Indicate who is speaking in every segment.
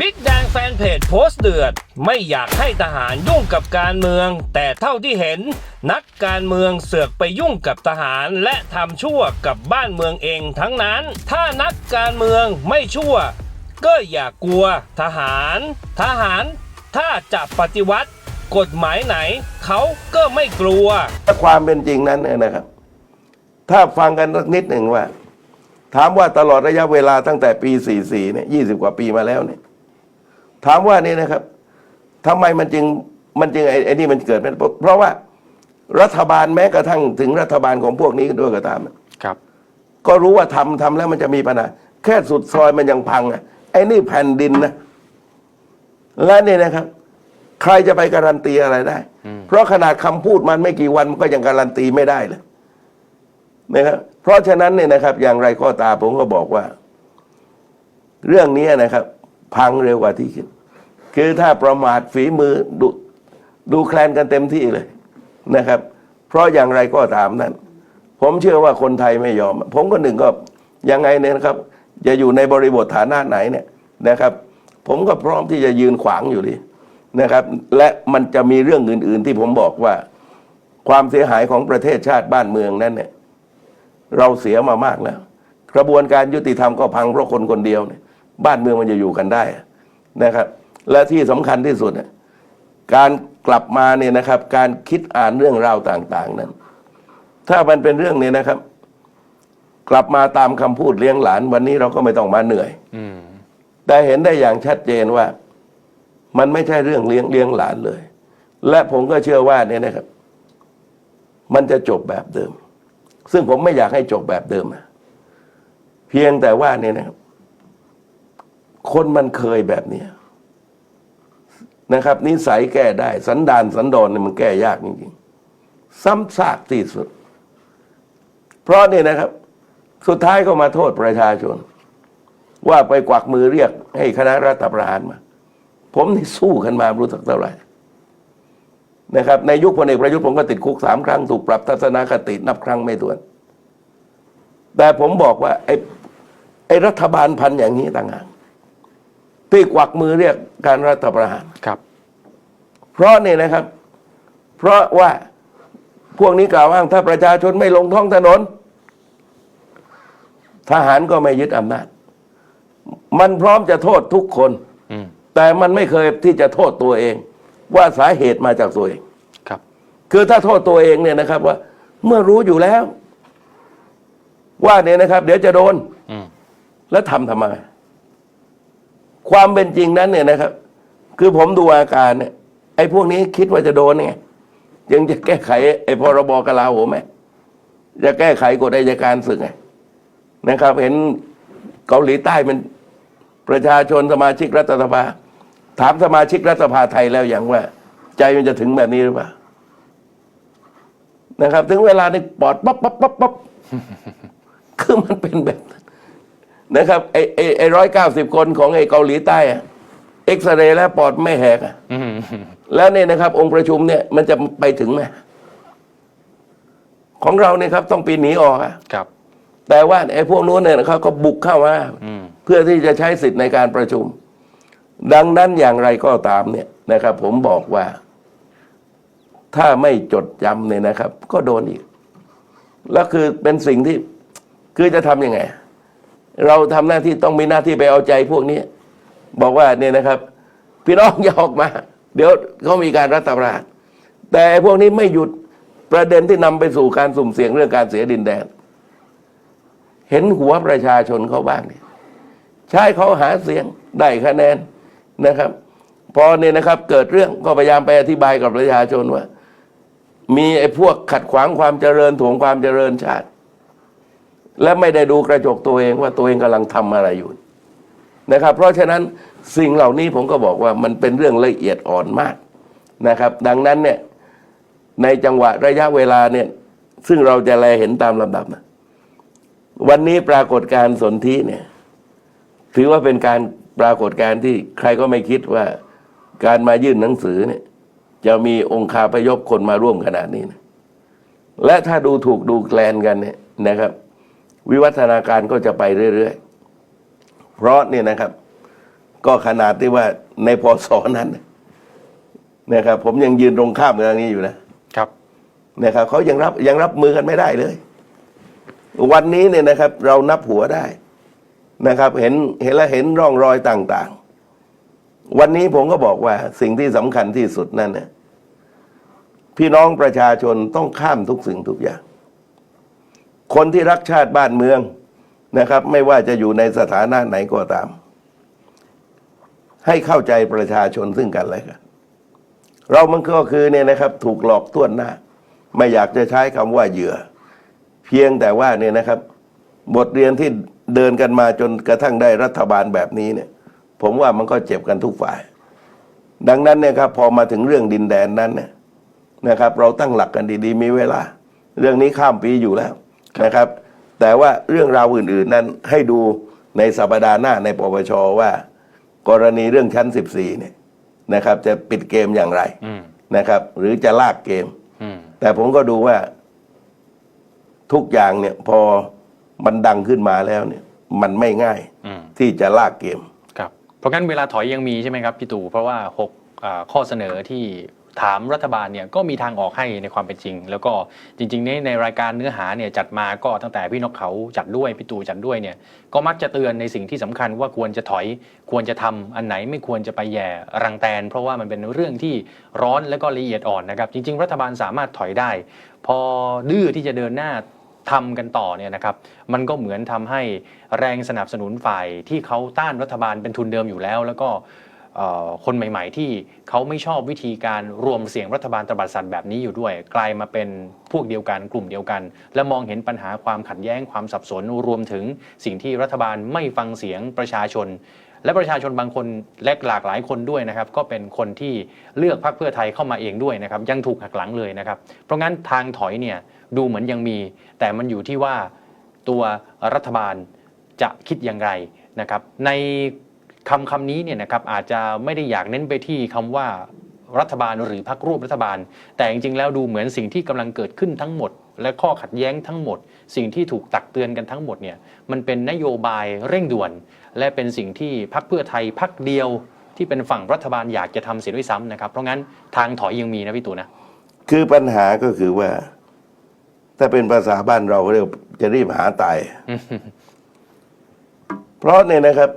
Speaker 1: บิ๊กแดงแฟนเพจโพสต์เดือด ไม่อยากให้ทหารยุ่งกับการเมือง แต่เท่าที่เห็น นักการเมืองเสือกไปยุ่งกับทหารและทำชั่วกับบ้านเมืองเองทั้งนั้น ถ้านักการเมืองไม่ชั่ว ก็อย่ากกลัวทหาร ทหารถ้าจะปฏิวัติ กฎหมายไหน เขาก็ไม่กลัว
Speaker 2: ความเป็นจริงนั้นเนี่ยนะครับ ถ้าฟังกันสักนิดหนึ่งว่า ถามว่าตลอดระยะเวลาตั้งแต่ปี 44 เนี่ย 20 กว่าปีมาแล้วเนี่ย ถามว่านี่นะครับทำไมมันจึงมันจึงไอ้ไอ้นี่มันเกิดไม่ได้เพราะเพราะว่ารัฐบาลแม้กระทั่งถึงรัฐบาลของพวกนี้ด้วยก็ตาม
Speaker 3: ครับ
Speaker 2: ก็รู้ว่าทำทำแล้วมันจะมีปัญหาแค่สุดซอยมันยังพังอะไอ้นี่แผ่นดินนะและนี่นะครับ ใครจะไปการันตีอะไรได้ เพราะขนาดคำพูดมันไม่กี่วันมันก็ยังการันตีไม่ได้เลยนะครับเพราะฉะนั้นเนี่ยนะครับ อย่างไรก็ตามผมก็บอกว่า เรื่องนี้นะครับ พังเร็วกว่าที่คิด คือถ้าประมาทฝีมือดูดูแคลนกันเต็มที่เลยนะครับ เพราะอย่างไรก็ตามนั้น ผมเชื่อว่าคนไทยไม่ยอม ผมก็หนึ่งก็ยังไงเนี่ยนะครับ จะอยู่ในบริบทฐานะไหนเนี่ยนะครับ ผมก็พร้อมที่จะยืนขวางอยู่ดีนะครับ และมันจะมีเรื่องอื่น ๆ ที่ผมบอกว่า ความเสียหายของประเทศชาติบ้านเมืองนั้นเนี่ย เราเสียมามากแล้ว กระบวนการยุติธรรมก็พังเพราะคนคนเดียวเนี่ย บ้านเมืองมันจะอยู่กันได้นะครับ และที่สำคัญที่สุดเนี่ยการกลับมาเนี่ยนะครับ การคิดอ่านเรื่องราวต่างๆนั้น ถ้ามันเป็นเรื่องนี้นะครับ กลับมาตามคำพูดเลี้ยงหลาน วันนี้เราก็ไม่ต้องมาเหนื่อย
Speaker 3: อืม
Speaker 2: แต่เห็นได้อย่างชัดเจนว่า มันไม่ใช่เรื่องเลี้ยงเลี้ยงหลานเลย และผมก็เชื่อว่าเนี่ยนะครับ มันจะจบแบบเดิม ซึ่งผมไม่อยากให้จบแบบเดิมนะเพียงแต่ว่าเนี่ยนะครับ คนมันเคยแบบเนี้ย นะครับนิสัยแก้ได้ สันดานสันดอนเนี่ยมันแก้ยากจริงๆ ซ้ำซากที่สุด เพราะเนี่ยนะครับ สุดท้ายก็มาโทษประชาชน ว่าไปกวักมือเรียกให้คณะรัฐประหารมา ผมนี่สู้กันมารู้สักเท่าไหร่นะครับในยุคพลเอกประยุทธ์ผมก็ติดคุกสามครั้งถูกปรับทัศนคตินับครั้งไม่ถ้วน แต่ผมบอกว่าไอ้ไอ้รัฐบาลพันอย่างนี้ต่างหาก ที่กวักมือเรียกการรัฐประหาร
Speaker 3: ครับ
Speaker 2: เพราะเนี่ยนะครับ เพราะว่าพวกนี้กล่าวอ้างถ้าประชาชนไม่ลงท้องถนน ทหารก็ไม่ยึดอำนาจ มันพร้อมจะโทษทุกคน
Speaker 3: อืม
Speaker 2: แต่มันไม่เคยที่จะโทษตัวเอง ว่าสาเหตุมาจากตัวเอง
Speaker 3: ครับ
Speaker 2: คือถ้าโทษตัวเองเนี่ยนะครับ ว่า เมื่อรู้อยู่แล้ว ว่าเนี่ยนะครับ เดี๋ยวจะโดน
Speaker 3: อืม
Speaker 2: แล้วทำทำไม ความเป็นจริงนั้นเนี่ยนะครับ คือผมดูอาการเนี่ยไอ้พวกนี้คิดว่าจะโดนไงยังจะแก้ไขไอ้พรบกลาโหมไหมจะแก้ไขกฎอัยการศึกไงนะครับ เห็นเกาหลีใต้มันประชาชนสมาชิกรัฐสภา ถามสมาชิกรัฐสภาไทยแล้วอย่างว่า ใจมันจะถึงแบบนี้หรือเปล่านะครับ ถึงเวลาในปอดปั๊บปั๊บปั๊บปั๊บคือมันเป็นแบบนั้น นะครับไอ้ไอ้ไอ้ร้อยเก้าสิบคนของไอ้เกาหลีใต้อะเอ็กซเรย์แล้วปอดไม่แหกอะ
Speaker 3: อืม
Speaker 2: แล้วเนี่ยนะครับ องค์ประชุมเนี่ยมันจะไปถึงไหมของเราเนี่ยครับ ต้องปีนหนีออกอะ
Speaker 3: ครับ
Speaker 2: แต่ว่าไอ้พวกนู้นเนี่ยนะครับก็บุกเข้ามา
Speaker 3: อืม
Speaker 2: เพื่อที่จะใช้สิทธิ์ในการประชุม ดังนั้นอย่างไรก็ตามเนี่ยนะครับ ผมบอกว่า ถ้าไม่จดจำเนี่ยนะครับ ก็โดนอีก แล้วคือเป็นสิ่งที่คือจะทำยังไง เราทำหน้าที่ต้องมีหน้าที่ไปเอาใจพวกนี้ บอกว่าเนี่ยนะครับ พี่น้องอย่าออกมา เดี๋ยวเขามีการรัฐประหารแต่พวกนี้ไม่หยุดประเด็นที่นำไปสู่การสุ่มเสี่ยงเรื่องการเสียดินแดน เห็นหัวประชาชนเขาบ้างเนี่ยใช้เขาหาเสียงได้คะแนนนะครับ พอเนี่ยนะครับเกิดเรื่องก็พยายามไปอธิบายกับประชาชนว่า มีไอ้พวกขัดขวางความเจริญถ่วงความเจริญชาติ และไม่ได้ดูกระจกตัวเองว่าตัวเองกำลังทำอะไรอยู่นะครับ เพราะฉะนั้นสิ่งเหล่านี้ผมก็บอกว่ามันเป็นเรื่องละเอียดอ่อนมากนะครับ ดังนั้นเนี่ยในจังหวะระยะเวลาเนี่ยซึ่งเราจะแลเห็นตามลำดับนะวันนี้ปรากฏการณ์สนธิเนี่ย ถือว่าเป็นการปรากฏการณ์ที่ใครก็ไม่คิดว่าการมายื่นหนังสือเนี่ย จะมีองค์คาพยพคนมาร่วมขนาดนี้นะและถ้าดูถูกดูแคลนกันเนี่ยนะครับ วิวัฒนาการก็จะไปเรื่อยๆ เพราะเนี่ยนะครับ ก็ขนาดที่ว่าในพศนั้นนะครับผมยังยืนตรงข้ามกับทางนี้อยู่นะครับนะครับเขายังรับยังรับมือกันไม่ได้เลย วันนี้เนี่ยนะครับ เรานับหัวได้นะครับ เห็นเห็นและเห็นร่องรอยต่างๆ วันนี้ผมก็บอกว่าสิ่งที่สำคัญที่สุดนั่นเนี่ยพี่น้องประชาชนต้องข้ามทุกสิ่งทุกอย่าง คนที่รักชาติบ้านเมืองนะครับ ไม่ว่าจะอยู่ในสถานะไหนก็ตาม ให้เข้าใจประชาชนซึ่งกันและกันเรามันก็คือเนี่ยนะครับ ถูกหลอกต้วนหน้า ไม่อยากจะใช้คำว่าเหยื่อ เพียงแต่ว่าเนี่ยนะครับ บทเรียนที่เดินกันมาจนกระทั่งได้รัฐบาลแบบนี้เนี่ย ผมว่ามันก็เจ็บกันทุกฝ่าย ดังนั้นเนี่ยครับ พอมาถึงเรื่องดินแดนนั้นเนี่ยนะครับ เราตั้งหลักกันดีๆ มีเวลา เรื่องนี้ข้ามปีอยู่แล้ว นะครับ แต่ว่าเรื่องราวอื่น ๆ นั้นให้ดูในสัปดาห์หน้าในปปชว่า กรณีเรื่องชั้น 14 เนี่ยนะครับ จะปิดเกมอย่างไร
Speaker 3: อืม
Speaker 2: นะครับ หรือจะลากเกม
Speaker 3: อืม
Speaker 2: แต่ผมก็ดูว่า ทุกอย่างเนี่ย พอมันดังขึ้นมาแล้วเนี่ย มันไม่ง่าย
Speaker 3: อืม
Speaker 2: ที่จะลากเกม
Speaker 3: ครับ เพราะงั้นเวลาถอยยังมีใช่ไหมครับพี่ตู่เพราะว่า6อ่าข้อเสนอที่ ถามรัฐบาลเนี่ยก็มีทางออกให้ในความเป็นจริง แล้วก็จริงๆในในรายการเนื้อหาเนี่ยจัดมาก็ตั้งแต่พี่นกเขาจัดด้วยพี่ตู่จัดด้วยเนี่ยก็มักจะเตือนในสิ่งที่สำคัญว่าควรจะถอยควรจะทำอันไหนไม่ควรจะไปแย่รังแตน เพราะว่ามันเป็นเรื่องที่ร้อนและก็ละเอียดอ่อนนะครับจริง ๆ รัฐบาลสามารถถอยได้ พอดื้อที่จะเดินหน้าทำกันต่อเนี่ยนะครับ มันก็เหมือนทำให้แรงสนับสนุนฝ่ายที่เขาต้านรัฐบาลเป็นทุนเดิมอยู่แล้ว แล้วก็ คนใหม่ ๆ ที่เขาไม่ชอบวิธีการรวมเสียงรัฐบาลตบัดสัตว์แบบนี้อยู่ด้วย กลายมาเป็นพวกเดียวกันกลุ่มเดียวกัน และมองเห็นปัญหาความขัดแย้งความสับสนรวมถึงสิ่งที่รัฐบาลไม่ฟังเสียงประชาชน และประชาชนบางคนและหลากหลายคนด้วยนะครับ ก็เป็นคนที่เลือกพรรคเพื่อไทยเข้ามาเองด้วยนะครับ ยังถูกหักหลังเลยนะครับ เพราะงั้นทางถอยเนี่ยดูเหมือนยังมี แต่มันอยู่ที่ว่าตัวรัฐบาลจะคิดอย่างไรนะครับ ใน คำคำนี้เนี่ยนะครับอาจจะไม่ได้อยากเน้นไปที่คำว่ารัฐบาลหรือพรรคร่วมรัฐบาล แต่จริงๆแล้วดูเหมือนสิ่งที่กำลังเกิดขึ้นทั้งหมด และข้อขัดแย้งทั้งหมด สิ่งที่ถูกตักเตือนกันทั้งหมดเนี่ยมันเป็นนโยบายเร่งด่วน และเป็นสิ่งที่พรรคเพื่อไทยพรรคเดียวที่เป็นฝั่งรัฐบาลอยากจะทำเสียด้วยซ้ำนะครับ เพราะงั้นทางถอยยังมีนะพี่ตู่นะ
Speaker 2: คือปัญหาก็คือว่า ถ้าเป็นภาษาบ้านเราเรียกจะรีบหาตายเพราะเนี่ยนะครับ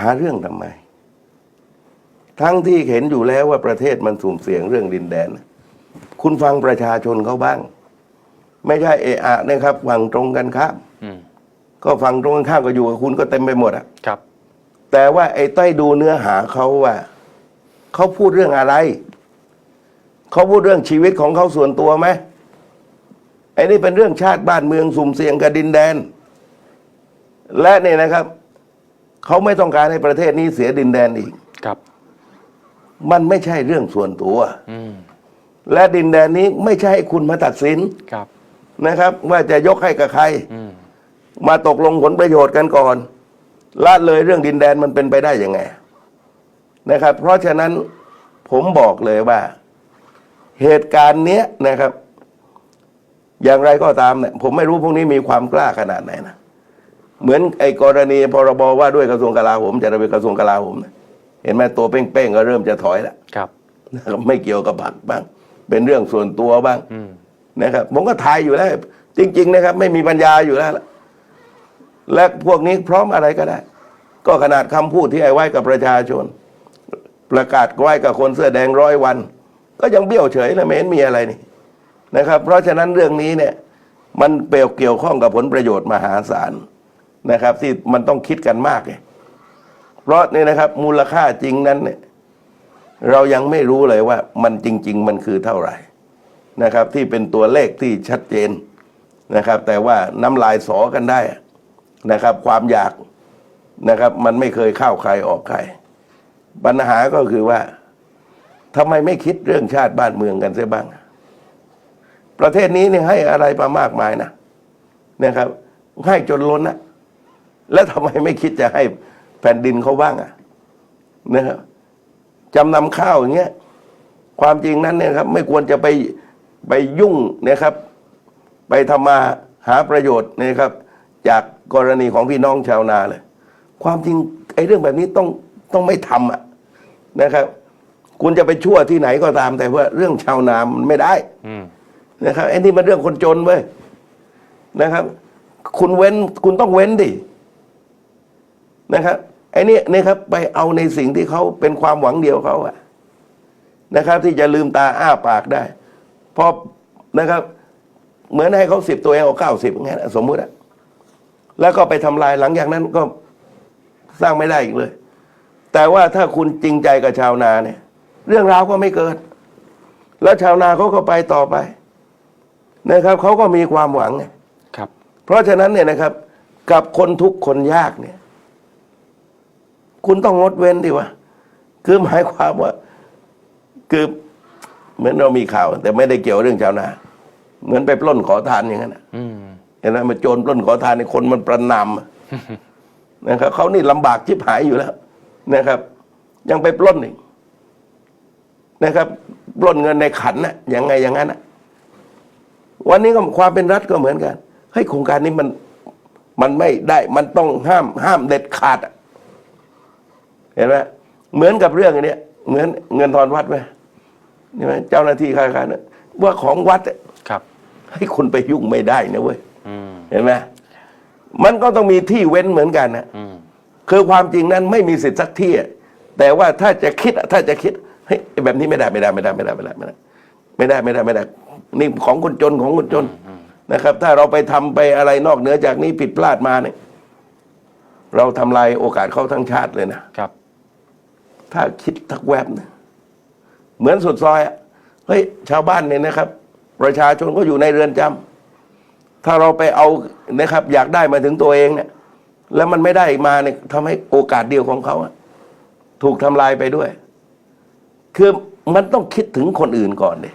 Speaker 2: หาเรื่องทำไม ทั้งที่เห็นอยู่แล้วว่าประเทศมันสุ่มเสี่ยงเรื่องดินแดน คุณฟังประชาชนเขาบ้าง ไม่ใช่เอะอะนะครับฟังตรงกันข้าม
Speaker 3: อืม
Speaker 2: ก็ฟังตรงกันข้ามก็อยู่กับคุณก็เต็มไปหมดอะ
Speaker 3: ครับ
Speaker 2: แต่ว่าไอ้ใต้ดูเนื้อหาเขาว่าเขาพูดเรื่องอะไรเขาพูดเรื่องชีวิตของเขาส่วนตัวไหมไอ้นี่เป็นเรื่องชาติบ้านเมืองสุ่มเสี่ยงกับดินแดน และเนี่ยนะครับ เขาไม่ต้องการให้ประเทศนี้เสียดินแดนอีก
Speaker 3: ครับ
Speaker 2: มันไม่ใช่เรื่องส่วนตัว
Speaker 3: อืม
Speaker 2: และดินแดนนี้ไม่ใช่ให้คุณมาตัดสิน
Speaker 3: ครับ
Speaker 2: นะครับ ว่าจะยกให้กับใคร
Speaker 3: อืม
Speaker 2: มาตกลงผลประโยชน์กันก่อนละเลยเรื่องดินแดนมันเป็นไปได้ยังไง นะครับ เพราะฉะนั้นผมบอกเลยว่า เหตุการณ์เนี้ยนะครับ อย่างไรก็ตามเนี่ยผมไม่รู้พวกนี้มีความกล้าขนาดไหนนะ เหมือนไอ้กรณีพรบว่าด้วยกระทรวงกลาโหมจะไปกระทรวงกลาโหมนะเห็นไหมตัวเป้งๆก็เริ่มจะถอยแล้ว
Speaker 3: ครับ
Speaker 2: นะครับไม่เกี่ยวกับผักบ้าง เป็นเรื่องส่วนตัวบ้าง
Speaker 3: อืม
Speaker 2: นะครับผมก็ทายอยู่แล้วจริง ๆ นะครับ ไม่มีปัญญาอยู่แล้วล่ะและพวกนี้พร้อมอะไรก็ได้ ก็ขนาดคำพูดที่ไอ้ไว้กับประชาชน ประกาศไว้กับคนเสื้อแดงร้อยวัน ก็ยังเบี้ยวเฉยเลยไม่เห็นมีอะไรนี่นะครับ เพราะฉะนั้นเรื่องนี้เนี่ย มันเปลวเกี่ยวข้องกับผลประโยชน์มหาศาล นะครับ ที่มันต้องคิดกันมากไงเพราะนี่นะครับ มูลค่าจริงนั้นเนี่ยเรายังไม่รู้เลยว่ามันจริง ๆ มันคือเท่าไหร่นะครับ ที่เป็นตัวเลขที่ชัดเจนนะครับ แต่ว่าน้ำลายสอกันได้นะครับ ความอยากนะครับ มันไม่เคยเข้าใครออกใคร ปัญหาก็คือว่าทำไมไม่คิดเรื่องชาติบ้านเมืองกันเสียบ้าง ประเทศนี้เนี่ยให้อะไรมามากมายนะนะครับ ให้จนล้นนะ แล้วทำไมไม่คิดจะให้แผ่นดินเขาบ้างอะนะครับจำนำข้าวอย่างเงี้ยความจริงนั้นเนี่ยครับไม่ควรจะไปไปยุ่งนะครับ ไปทำมาหาประโยชน์นะครับ จากกรณีของพี่น้องชาวนาเลย ความจริงไอ้เรื่องแบบนี้ต้องต้องไม่ทำอะนะครับ คุณจะไปชั่วที่ไหนก็ตาม แต่ว่าเรื่องชาวนามันไม่ได้
Speaker 3: อืม
Speaker 2: นะครับไอ้นี่มันเรื่องคนจนเว้ยนะครับ คุณเว้นคุณต้องเว้นดิ นะครับไอ้นี่นี่ครับไปเอาในสิ่งที่เขาเป็นความหวังเดียวเขาอะนะครับ ที่จะลืมตาอ้าปากได้พอนะครับ เหมือนให้เขาสิบตัวเองเอาเก้าสิบไงนะสมมุติอะแล้วก็ไปทำลายหลังจากนั้นก็สร้างไม่ได้อีกเลย แต่ว่าถ้าคุณจริงใจกับชาวนาเนี่ย เรื่องราวก็ไม่เกิด แล้วชาวนาเขาก็ไปต่อไปนะครับเขาก็มีความหวังไง
Speaker 3: ครับ
Speaker 2: เพราะฉะนั้นเนี่ยนะครับ กับคนทุกข์คนยากเนี่ย คุณต้องงดเว้นดีวะคือหมายความว่า คือเหมือนเรามีข่าว แต่ไม่ได้เกี่ยวเรื่องชาวนาเหมือนไปปล้นขอทานอย่างนั้นนะ
Speaker 3: อืม
Speaker 2: เห็นไหมมาโจรปล้นขอทานในคนมันประนามอะนะครับเขานี่ลำบากชิบหายอยู่แล้ว นะครับ ยังไปปล้นอีกนะครับปล้นเงินในขันน่ะยังไงอย่างนั้นน่ะวันนี้ก็ความเป็นรัฐก็เหมือนกันเฮ้ยโครงการนี้มันมันไม่ได้ มันต้องห้ามห้ามเด็ดขาดอะ เห็นไหมเหมือนกับเรื่องอันเนี้ยเหมือนเงินทอนวัดไหมนี่ไหมเจ้าหน้าที่ข้าราชการเนี่ยว่าของวัดอะ
Speaker 3: ครับ
Speaker 2: ให้คุณไปยุ่งไม่ได้นะเว้ย
Speaker 3: อืม
Speaker 2: เห็นไหมมันก็ต้องมีที่เว้นเหมือนกันนะ
Speaker 3: อืม
Speaker 2: คือความจริงนั้นไม่มีสิทธิ์สักที่อะแต่ว่าถ้าจะคิดอะถ้าจะคิดเฮ้ยแบบนี้ไม่ได้ไม่ได้ไม่ได้ไม่ได้ไม่ได้ไม่ได้ไม่ได้ไม่ได้ไม่ได้ นี่ของคนจนของคนจนนะครับ ถ้าเราไปทำไปอะไรนอกเหนือจากนี้ผิดพลาดมาเนี่ย เราทำลายโอกาสเขาทั้งชาติเลยนะครับ ถ้าคิดทักแวบนะเหมือนสุดซอยอะเฮ้ยชาวบ้านเนี่ยนะครับ ประชาชนก็อยู่ในเรือนจำถ้าเราไปเอานะครับ อยากได้มาถึงตัวเองเนี่ยแล้วมันไม่ได้มาเนี่ยทำให้โอกาสเดียวของเขาถูกทำลายไปด้วย คือมันต้องคิดถึงคนอื่นก่อนดิ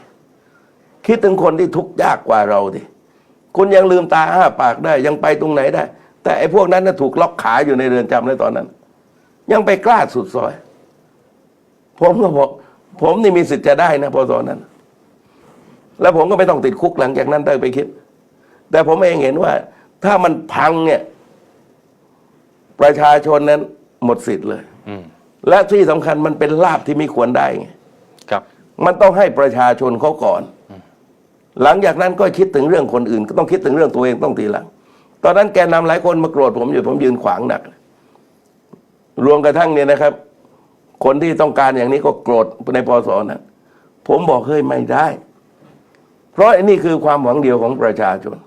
Speaker 2: คิดถึงคนที่ทุกข์ยากกว่าเราดิคุณยังลืมตาอ้าปากได้ยังไปตรงไหนได้ แต่ไอ้พวกนั้นน่ะถูกล็อกขาอยู่ในเรือนจำในตอนนั้น ยังไปกล้าสุดซอย ผมก็บอก ผมนี่มีสิทธิ์จะได้นะพอตอนนั้น แล้วผมก็ไม่ต้องติดคุกหลังจากนั้นได้ไปคิด แต่ผมเองเห็นว่า ถ้ามันพังเนี่ย ประชาชนนั้นหมดสิทธิ์เลย
Speaker 3: อืม
Speaker 2: และที่สำคัญมันเป็นลาบที่ไม่ควรได้ไง
Speaker 3: ครับ
Speaker 2: มันต้องให้ประชาชนเขาก่อน หลังจากนั้นก็คิดถึงเรื่องคนอื่น ก็ต้องคิดถึงเรื่องตัวเองต้องทีหลัง ตอนนั้นแกนนำหลายคนมาโกรธผมอยู่ผมยืนขวางหนัก รวมกระทั่งเนี่ยนะครับ คนที่ต้องการอย่างนี้ก็โกรธในปสนั้นผมบอกเฮ้ยไม่ได้ เพราะไอ้นี่คือความหวังเดียวของประชาชน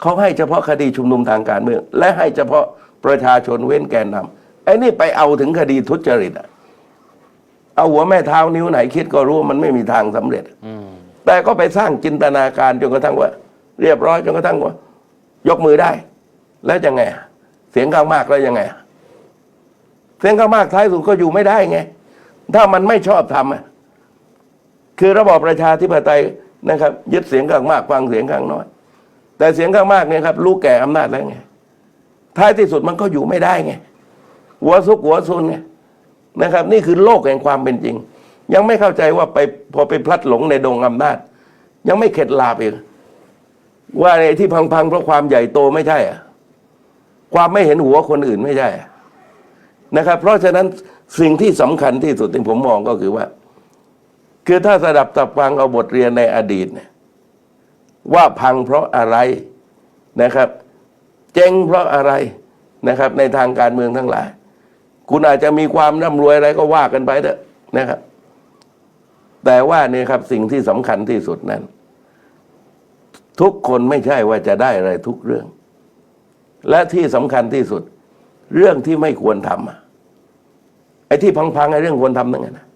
Speaker 2: เขาให้เฉพาะคดีชุมนุมทางการเมือง และให้เฉพาะประชาชนเว้นแกนนำไอ้นี่ไปเอาถึงคดีทุจริตอะเอาหัวแม่เท้านิ้วไหนคิดก็รู้ว่ามันไม่มีทางสำเร็จ
Speaker 3: อืม
Speaker 2: แต่ก็ไปสร้างจินตนาการจนกระทั่งว่า เรียบร้อยจนกระทั่งว่า ยกมือได้ แล้วยังไงอะเสียงข้างมากแล้วยังไงอะ เสียงข้างมากท้ายสุดก็อยู่ไม่ได้ไง ถ้ามันไม่ชอบทำอะคือระบอบประชาธิปไตยนะครับยึดเสียงข้างมากฟังเสียงข้างน้อย แต่เสียงข้างมากเนี่ยครับรู้แก่อำนาจแล้วไงท้ายที่สุดมันก็อยู่ไม่ได้ไงหัวซุกหัวซุนไงนะครับ นี่คือโลกแห่งความเป็นจริง ยังไม่เข้าใจว่าไปพอไปพลัดหลงในดงอำนาจ ยังไม่เข็ดลาบอีกว่าในที่พังๆเพราะความใหญ่โตไม่ใช่อะความไม่เห็นหัวคนอื่นไม่ใช่อะ นะครับ เพราะฉะนั้นสิ่งที่สำคัญที่สุดที่ผมมองก็คือว่า คือถ้าสดับตับฟังเอาบทเรียนในอดีตเนี่ยว่าพังเพราะอะไรนะครับ เจ๊งเพราะอะไรนะครับ ในทางการเมืองทั้งหลาย คุณอาจจะมีความร่ำรวยอะไรก็ว่ากันไปเถอะนะครับ แต่ว่าเนี่ยครับสิ่งที่สำคัญที่สุดนั้น ทุกคนไม่ใช่ว่าจะได้อะไรทุกเรื่อง และที่สำคัญที่สุด เรื่องที่ไม่ควรทำอะ ไอ้ที่พังๆไอ้เรื่องควรทำนั่นไงนะ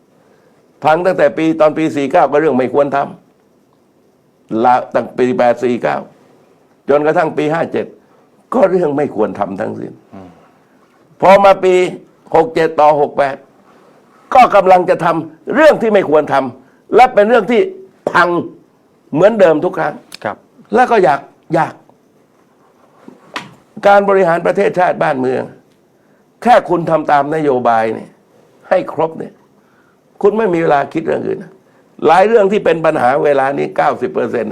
Speaker 2: พังตั้งแต่ปีตอนปีสี่เก้าก็เรื่องไม่ควรทำลาตั้งปีแปดสี่เก้าจนกระทั่งปีห้าเจ็ดก็เรื่องไม่ควรทำทั้งสิ้นพอมาปีหกเจ็ดต่อหกแปดก็กำลังจะทำเรื่องที่ไม่ควรทำและเป็นเรื่องที่พังเหมือนเดิมทุกครั้ง
Speaker 3: ครับ
Speaker 2: แล้วก็อยากอยาก การบริหารประเทศชาติบ้านเมือง แค่คุณทำตามนโยบายเนี่ย ให้ครบเนี่ย คุณไม่มีเวลาคิดเรื่องอื่นนะหลายเรื่องที่เป็นปัญหาเวลานี้เก้าสิบเปอร์เซ็นต์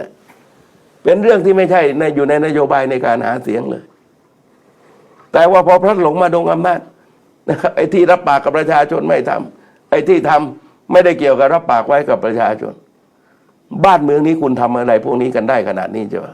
Speaker 2: เป็นเรื่องที่ไม่ใช่ในอยู่ในนโยบายในการหาเสียงเลย แต่ว่าพอพลัดหลงมาดงอำนาจนะครับไอ้ที่รับปากกับประชาชนไม่ทำไอ้ที่ทำไม่ได้เกี่ยวกับรับปากไว้กับประชาชน บ้านเมืองนี้คุณทำอะไรพวกนี้กันได้ขนาดนี้ใช่ไหม